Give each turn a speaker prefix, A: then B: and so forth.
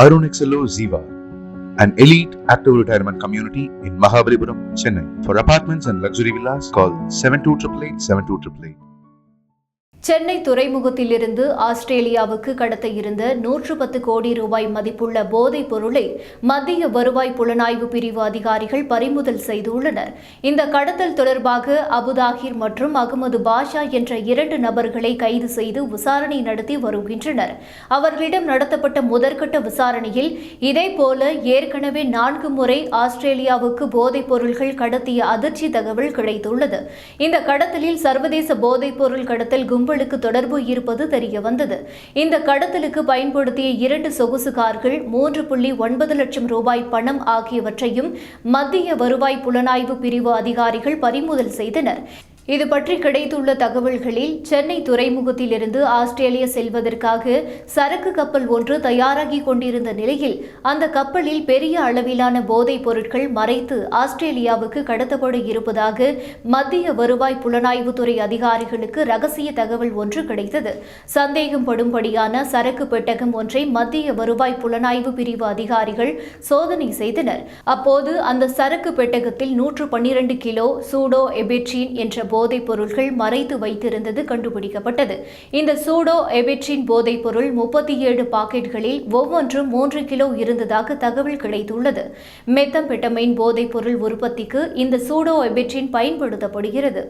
A: Arun Ziva, an elite active retirement community in Mahabalipuram, Chennai. For apartments and luxury villas, call 7288 72888.
B: Chennai துறைமுகத்திலிருந்து ஆஸ்திரேலியாவுக்கு கடத்த இருந்த நூற்று பத்து கோடி ரூபாய் மதிப்புள்ள போதைப் பொருளை மத்திய வருவாய் புலனாய்வு பிரிவு அதிகாரிகள் பறிமுதல் செய்துள்ளனர். இந்த கடத்தல் தொடர்பாக அபுதாகிர் மற்றும் அகமது பாஷா என்ற இரண்டு நபர்களை கைது செய்து விசாரணை நடத்தி வருகின்றனர். அவர்களிடம் நடத்தப்பட்ட முதற்கட்ட விசாரணையில் இதேபோல ஏற்கனவே நான்கு முறை ஆஸ்திரேலியாவுக்கு போதைப் பொருள்கள் கடத்திய அதிர்ச்சி தகவல் கிடைத்துள்ளது. இந்த கடத்தலில் சர்வதேச போதைப் பொருள் கடத்தல் கும்பலுக்கு தொடர்பு இருப்பது தெரியவந்தது. இந்த கடத்தலுக்கு பயன்படுத்திய இரண்டு சொகுசு கார்கள் மூன்று புள்ளி ஒன்பது லட்சம் ரூபாய் பணம் ஆகியவற்றையும் மத்திய வருவாய் புலனாய்வு பிரிவு அதிகாரிகள் பறிமுதல் செய்தனர். இது பற்றி கிடைத்துள்ள தகவல்களில் சென்னை துறைமுகத்திலிருந்து ஆஸ்திரேலியா செல்வதற்காக சரக்கு கப்பல் ஒன்று தயாராகி கொண்டிருந்த நிலையில் அந்த கப்பலில் பெரிய அளவிலான போதைப் பொருட்கள் மறைத்து ஆஸ்திரேலியாவுக்கு கடத்தப்பட இருப்பதாக மத்திய வருவாய் புலனாய்வுத்துறை அதிகாரிகளுக்கு ரகசிய தகவல் ஒன்று கிடைத்தது. சந்தேகம் படும்படியான சரக்கு பெட்டகம் ஒன்றை மத்திய வருவாய் புலனாய்வு பிரிவு அதிகாரிகள் சோதனை செய்தனர். அப்போது அந்த சரக்கு பெட்டகத்தில் நூற்று பன்னிரண்டு கிலோ சூடோ எபெட்ரின் என்ற போதைப் பொருள்கள் மறைத்து வைத்திருந்தது கண்டுபிடிக்கப்பட்டது. இந்த சூடோ எபிட்ரின் போதைப் பொருள் முப்பத்தி ஏழு பாக்கெட்களில் ஒவ்வொன்றும் மூன்று கிலோ இருந்ததாக தகவல் கிடைத்துள்ளது. மெத்தம்பெட்டமைன் போதைப் பொருள் உற்பத்திக்கு இந்த சூடோ எபிட்ரின் பயன்படுத்தப்படுகிறது.